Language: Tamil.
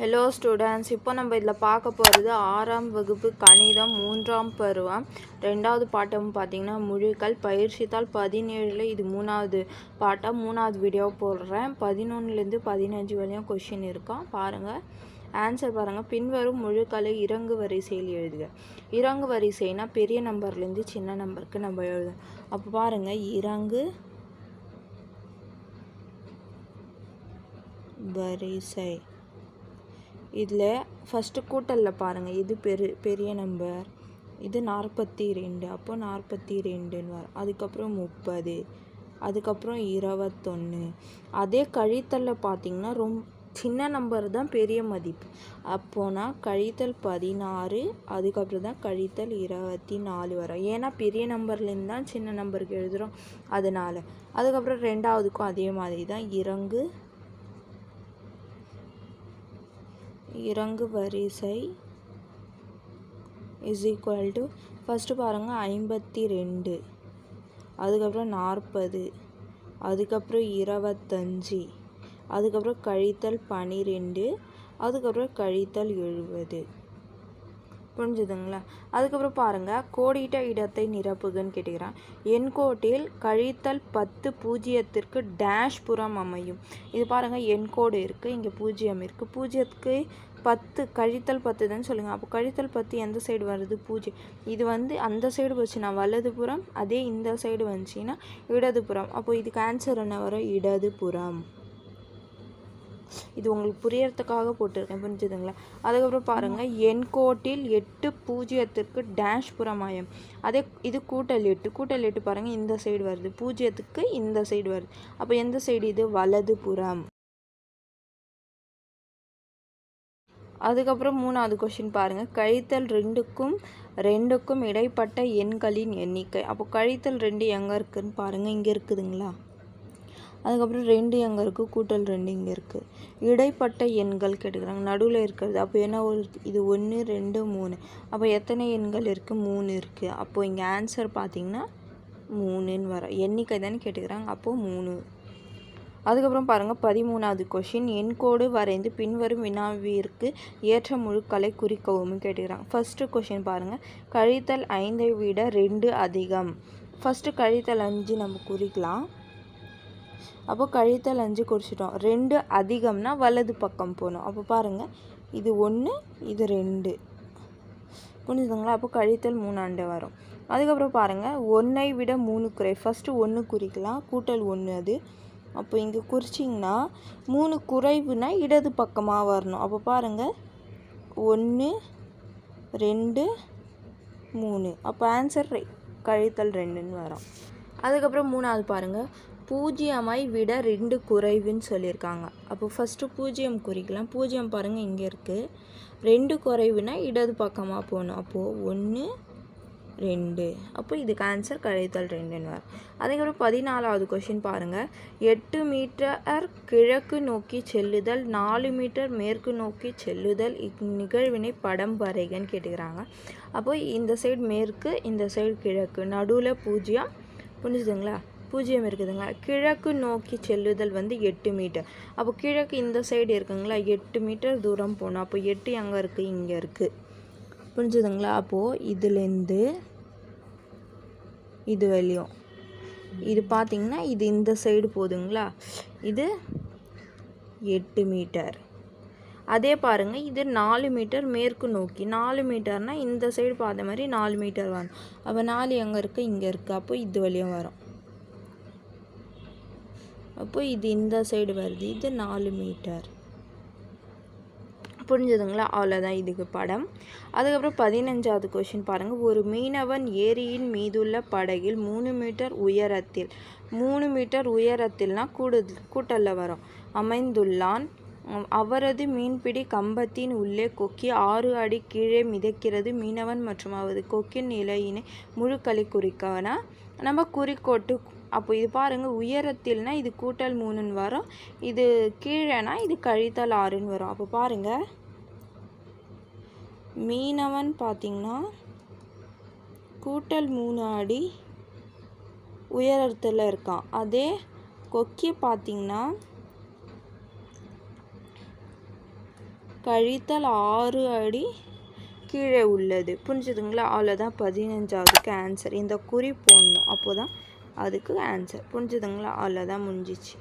ஹலோ ஸ்டூடெண்ட்ஸ் இப்போ நம்ம இதில் பார்க்க போகிறது ஆறாம் வகுப்பு கணிதம் மூன்றாம் பருவம். ரெண்டாவது பாட்டம் பார்த்தீங்கன்னா முழுக்கள் பயிற்சித்தாள் பதினேழில் இது மூணாவது பாட்டம் மூணாவது வீடியோ போடுறேன். பதினொன்றுலேருந்து பதினஞ்சு வரையும் கொஷின் இருக்கும் பாருங்கள் ஆன்சர் பாருங்கள் பின்வரும் முழுக்களை இறங்கு வரிசையில் எழுதுக. இறங்கு வரிசைனா பெரிய நம்பர்லேருந்து சின்ன நம்பருக்கு நம்ம எழுதும் அப்போ பாருங்கள் இறங்கு வரிசை. இதில் ஃபஸ்ட்டு கூட்டலில் பாருங்கள் இது பெரு பெரிய நம்பர் இது நாற்பத்தி ரெண்டு அப்போ நாற்பத்தி ரெண்டுன்னு வரும் அதுக்கப்புறம் முப்பது அதுக்கப்புறம் இருபத்தொன்று அதே கழித்தலில் பார்த்தீங்கன்னா ரொம்ப சின்ன நம்பர் தான் பெரிய மதிப்பு. அப்போனா கழித்தல் பதினாறு அதுக்கப்புறம் தான் கழித்தல் இருபத்தி நாலு வரும். ஏன்னா பெரிய நம்பர்லேருந்து தான் சின்ன நம்பருக்கு எழுதுகிறோம் அதனால் அதுக்கப்புறம் ரெண்டாவதுக்கும் அதே மாதிரி தான். இறங்கு இறங்கு வரிசை இஸ் ஈக்குவல் டு ஃபஸ்ட்டு பாருங்கள் ஐம்பத்தி ரெண்டு அதுக்கப்புறம் நாற்பது. அதுக்கப்புறம் இருபத்தஞ்சி. அதுக்கப்புறம் கழித்தல் பன்னிரெண்டு அதுக்கப்புறம் கழித்தல் எழுபது. புரிஞ்சுதுங்களா? அதுக்கப்புறம் பாருங்கள் கோடிட்ட இடத்தை நிரப்புகன்னு கேட்டிக்குறான். என் கோட்டில் கழித்தல் பத்து பூஜ்ஜியத்திற்கு டேஷ் புறம் அமையும். இது பாருங்கள் எண்கோடு இருக்குது இங்கே பூஜ்ஜியம் இருக்குது பூஜ்ஜியத்துக்கு பத்து கழித்தல் பத்து தான் சொல்லுங்கள் அப்போ கழித்தல் பத்து எந்த சைடு வருது? பூஜ்ஜியம் இது வந்து அந்த சைடு வச்சுன்னா வலதுபுறம் அதே இந்த சைடு வந்துச்சுன்னா இடதுபுறம் அப்போ இதுக்கு ஆன்சர் என்ன வரும்? இடதுபுறம் இது உங்களுக்கு புரியறதுக்காக போட்டிருக்கேன் புரிஞ்சுதுங்களா? அதுக்கப்புறம் பாருங்கள் எண்கோட்டில் எட்டு பூஜ்ஜியத்திற்கு டேஷ் புறமாயம். அதே இது கூட்டல் எட்டு. கூட்டல் எட்டு பாருங்கள் இந்த சைடு வருது. பூஜ்ஜியத்துக்கு இந்த சைடு வருது. அப்போ எந்த சைடு இது? வலது புறம். அதுக்கப்புறம் மூணாவது கொஷின் பாருங்கள் கழித்தல் ரெண்டுக்கும் ரெண்டுக்கும் இடைப்பட்ட எண்களின் எண்ணிக்கை. அப்போ கழித்தல் ரெண்டு எங்கே இருக்குதுன்னு பாருங்கள் இங்கே இருக்குதுங்களா? அதுக்கப்புறம் ரெண்டு எங்கே இருக்குது கூட்டல் ரெண்டு இங்கே இருக்குது இடைப்பட்ட எண்கள் கேட்டுக்கிறாங்க. நடுவில் இருக்கிறது. அப்போ என்ன ஒரு இது ஒன்று ரெண்டு மூணு. அப்போ எத்தனை எண்கள் இருக்குது மூணு இருக்குது அப்போது இங்கே ஆன்சர் பார்த்தீங்கன்னா மூணுன்னு வரும். எண்ணிக்கை தானே கேட்டுக்கிறாங்க. அப்போது மூணு. அதுக்கப்புறம் பாருங்கள் பதிமூணாவது கொஷின் எண்கோடு வரைந்து பின்வரும் வினாவிற்கு ஏற்ற முழுக்களை குறிக்கவும் கேட்டுக்கிறாங்க. ஃபஸ்ட்டு கொஷின் பாருங்கள் கழித்தல் ஐந்தை விட ரெண்டு அதிகம். ஃபஸ்ட்டு கழித்தல் அஞ்சு நம்ம குறிக்கலாம். அப்போ கழித்தல் அஞ்சு குறிச்சிட்டோம் ரெண்டு அதிகம்னா வலது பக்கம் போகணும். அப்போ பாருங்கள் இது ஒன்று இது ரெண்டு. புரிஞ்சுதுங்களா? அப்போ கழித்தல் மூணாண்டு வரும். அதுக்கப்புறம் பாருங்கள் ஒன்றை விட மூணு குறை. ஃபஸ்ட்டு ஒன்று குறிக்கலாம். கூட்டல் ஒன்று அது. அப்போ இங்கே குறிச்சிங்கன்னா மூணு குறைவுனா இடது பக்கமாக வரணும். அப்போ பாருங்கள் ஒன்று ரெண்டு மூணு. அப்போ ஆன்சர் கழித்தல் ரெண்டுன்னு வரும். அதுக்கப்புறம் மூணாவது பாருங்கள் பூஜ்ஜியமாய் விட ரெண்டு குறைவுன்னு சொல்லியிருக்காங்க. அப்போ ஃபஸ்ட்டு பூஜ்ஜியம் குறிக்கலாம். பூஜ்ஜியம் பாருங்கள் இங்கே இருக்குது ரெண்டு குறைவுனா இடது பக்கமாக போகணும். அப்போது ஒன்று ரெண்டு. அப்போ இதுக்கு ஆன்சர் கழித்தல் ரெண்டுன்னு வரும் அதுக்கப்புறம் பதினாலாவது கொஷின் பாருங்கள் எட்டு மீட்டர் கிழக்கு நோக்கி செல்லுதல் நாலு மீட்டர் மேற்கு நோக்கி செல்லுதல் இந்நிகழ்வினை படம் வரைகன்னு கேட்டுக்கிறாங்க. அப்போ இந்த சைடு மேற்கு இந்த சைடு கிழக்கு. நடுவில் பூஜ்ஜியம். புரிஞ்சுதுங்களா? பூஜ்ஜியம் இருக்குதுங்களா? கிழக்கு நோக்கி செல்லுதல் வந்து எட்டு மீட்டர். அப்போ கிழக்கு இந்த சைடு இருக்குங்களா? எட்டு மீட்டர் தூரம் போகணும் அப்போ எட்டு எங்கே இருக்குது இங்கே இருக்குது புரிஞ்சுதுங்களா? அப்போது இதுலேருந்து இது வழியும். இது பார்த்திங்கன்னா இது இந்த சைடு போதுங்களா? இது எட்டு மீட்டர். அதே பாருங்கள் இது நாலு மீட்டர் மேற்கு நோக்கி. நாலு மீட்டர்னால் இந்த சைடு பார்த்த மாதிரி நாலு மீட்டர் வரும். அப்போ நாலு எங்கே இருக்குது இங்கே இருக்குது அப்போ இது வழியும் வரும். அப்போ இது இந்த சைடு வருது. இது நாலு மீட்டர் புரிஞ்சதுங்களா? அவ்வளோதான் இதுக்கு படம். அதுக்கப்புறம் பதினஞ்சாவது கொஷின் பாருங்கள் ஒரு மீனவன் ஏரியின் மீதுள்ள படகில் மூணு மீட்டர் உயரத்தில் மூணு மீட்டர் உயரத்தில்னா கூடுதல் கூட்டலில் வரும். அமைந்துள்ளான். அவரது மீன்பிடி கம்பத்தின் உள்ளே கொக்கி ஆறு அடி கீழே மிதக்கிறது. மீனவன் மற்றும் அவரது கொக்கின் நிலையினை முழுக்களை குறிக்கவனா நம்ம குறிக்கோட்டு அப்போ இது பாருங்கள் உயரத்தில்னா இது கூட்டல் மூணுன்னு வரும். இது கீழேனா இது கழித்தல் ஆறுன்னு வரும். அப்போ பாருங்கள் மீனவன் பார்த்திங்கன்னா கூட்டல் மூணு அடி உயரத்தில் இருக்கான். அதே கொக்கி பார்த்திங்கன்னா கழித்தல் ஆறு அடி கீழே உள்ளது. புரிஞ்சுதுங்களா? அவ்வளோதான் பதினஞ்சாவதுக்கு ஆன்சர் இந்த குறி போடணும். அப்போ தான் அதுக்கு ஆன்சர் புரிஞ்சுதுங்களா? அவ்வளோதான் முடிஞ்சிச்சு.